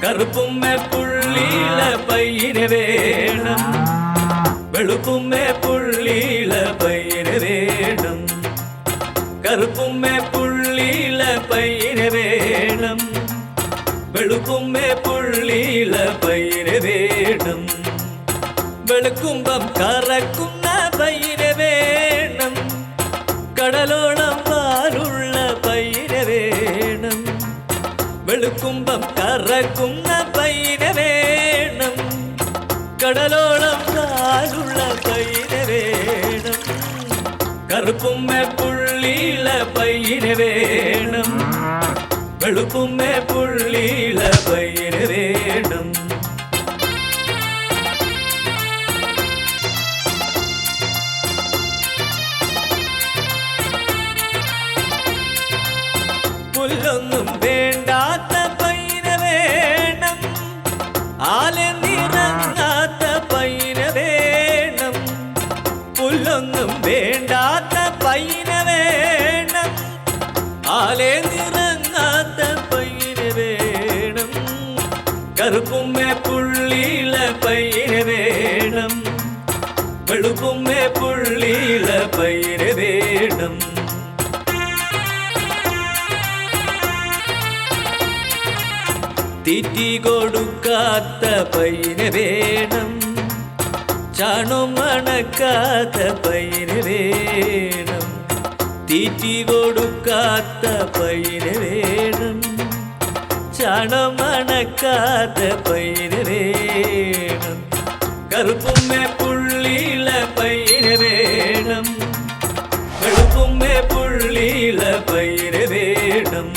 கருப்புமே புள்ளியில பயிர வேடம். வெளுப்புமே புள்ளியில பயிர வேடம். கருப்புமே புள்ளியில பயிர வேடம். வெளுப்புமே புள்ளியில பயிர வேடம். வெளுக்கும்பம் கறக்கும் பயிர வேடம். கடலோளம் வாருள்ள വെളുക്കുമ്പം കറക്കുന്ന പൈന വേണം. കടലോളം കാലുള്ള പൈന വേണം. കറുപ്പുമ്മ പുള്ളിയില പൈന വേണം. വെളുപ്പുമ്മ പുള്ളിയില പൈന വേണം. പുല്ലൊന്നും വേണ്ടാത്ത கருப்புமே புள்ளியில பயிர வேடம் வெளுப்புமே புள்ளியில பயிர வேடம் திட்டி கொடுக்காத்த பயிர வேடம் சாணம் மணக்காத பயிர வேடம் தீட்டி கொடுக்காத்த பயிர வேடம் சாணம் மணக்காத பயிர் வேணும். கருப்புமே புள்ளியில பயிர் வேணும். கருப்புமே புள்ளியில பயிர் வேணும்.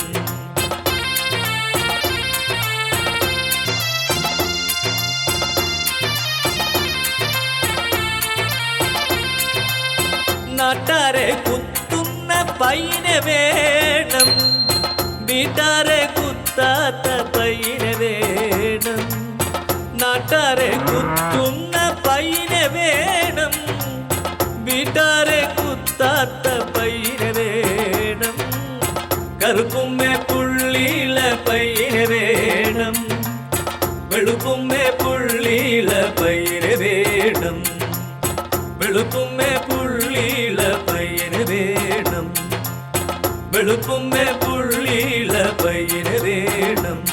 நாட்டாரே குத்துன்ன பையன வேணும். வீட்டாரே குத்தாத்த பையன வீட்டாரே குத்தாத்த பையவேடம் கருப்புமே புள்ளியில பையவேடம் வெளுப்புமே புள்ளியில பையவேடம் வெளுப்புமே புள்ளியில பையவேடம் வெளுப்புமே புள்ளியில பையவேடம்